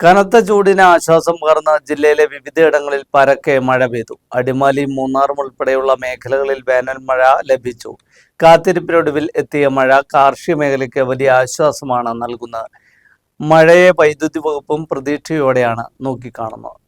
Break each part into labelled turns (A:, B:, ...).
A: കനത്ത ചൂടിന് ആശ്വാസം പകർന്ന ജില്ലയിലെ വിവിധയിടങ്ങളിൽ പരക്കെ മഴ പെയ്തു. അടിമാലി മൂന്നാറും ഉൾപ്പെടെയുള്ള മേഖലകളിൽ വേനൽ മഴ ലഭിച്ചു. കാത്തിരിപ്പിനൊടുവിൽ എത്തിയ മഴ കാർഷിക മേഖലയ്ക്ക് വലിയ ആശ്വാസമാണ് നൽകുന്നത്. മഴയെ വൈദ്യുതി വകുപ്പും പ്രതീക്ഷയോടെയാണ് നോക്കിക്കാണുന്നത്.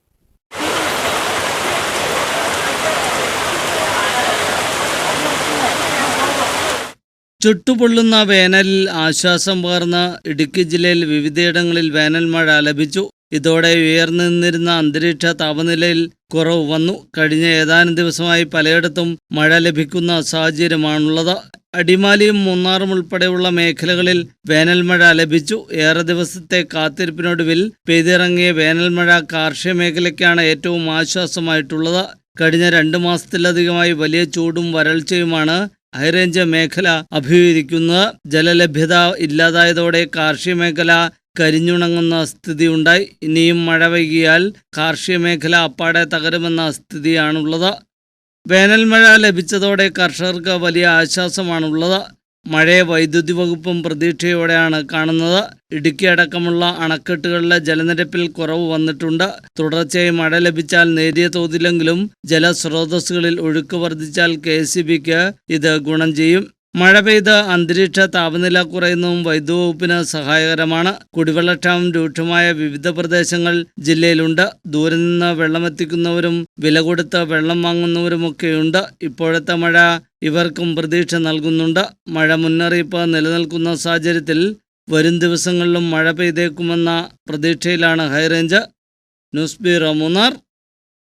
A: ചുട്ടുപൊള്ളുന്ന വേനലിൽ ആശ്വാസം പകർന്ന ഇടുക്കി ജില്ലയിൽ വിവിധയിടങ്ങളിൽ വേനൽ മഴ ലഭിച്ചു. ഇതോടെ ഉയർന്നു നിന്നിരുന്ന അന്തരീക്ഷ താപനിലയിൽ കുറവ് വന്നു. കഴിഞ്ഞ ഏതാനും ദിവസമായി പലയിടത്തും മഴ ലഭിക്കുന്ന സാഹചര്യമാണുള്ളത്. അടിമാലിയും മൂന്നാറും ഉൾപ്പെടെയുള്ള മേഖലകളിൽ വേനൽ മഴ ലഭിച്ചു. ഏറെ ദിവസത്തെ കാത്തിരിപ്പിനൊടുവിൽ പെയ്തിറങ്ങിയ വേനൽ മഴ കാർഷിക മേഖലയ്ക്കാണ് ഏറ്റവും ആശ്വാസമായിട്ടുള്ളത്. കഴിഞ്ഞ രണ്ട് മാസത്തിലധികമായി വലിയ ചൂടും വരൾച്ചയുമാണ് ഹൈറേഞ്ച് മേഖല അഭിമുഖീകരിക്കുന്നത് ജലലഭ്യത ഇല്ലാതായതോടെ കാർഷിക മേഖല കരിഞ്ഞുണങ്ങുന്ന സ്ഥിതിയുണ്ടായി. ഇനിയും മഴ വൈകിയാൽ കാർഷിക മേഖല അപ്പാടെ തകരുമെന്ന സ്ഥിതിയാണുള്ളത്. വേനൽ മഴ ലഭിച്ചതോടെ കർഷകർക്ക് വലിയ ആശ്വാസമാണുള്ളത്. മഴയെ വൈദ്യുതി വകുപ്പും പ്രതീക്ഷയോടെയാണ് കാണുന്നത്. ഇടുക്കി അടക്കമുള്ള അണക്കെട്ടുകളിലെ ജലനിരപ്പിൽ കുറവ് വന്നിട്ടുണ്ട്. തുടർച്ചയായി മഴ ലഭിച്ചാൽ നേരിയ തോതിലെങ്കിലും ജലസ്രോതസ്സുകളിൽ ഒഴുക്ക് വർദ്ധിച്ചാൽ കെ ഇത് ഗുണം ചെയ്യും. മഴ പെയ്ത് അന്തരീക്ഷ താപനില കുറയുന്നതും വൈദ്യുതി വകുപ്പിന് സഹായകരമാണ്. കുടിവെള്ളക്ഷാമം രൂക്ഷമായ വിവിധ പ്രദേശങ്ങൾ ജില്ലയിലുണ്ട്. ദൂരെ നിന്ന് വെള്ളമെത്തിക്കുന്നവരും വില കൊടുത്ത് വെള്ളം വാങ്ങുന്നവരുമൊക്കെയുണ്ട്. ഇപ്പോഴത്തെ മഴ ഇവർക്കും പ്രതീക്ഷ നൽകുന്നുണ്ട്. മഴ മുന്നറിയിപ്പ് നിലനിൽക്കുന്ന സാഹചര്യത്തിൽ വരും ദിവസങ്ങളിലും മഴ പെയ്തേക്കുമെന്ന പ്രതീക്ഷയിലാണ് ഹൈറേഞ്ച് ന്യൂസ് ബ്യൂറോ മൂന്നാർ.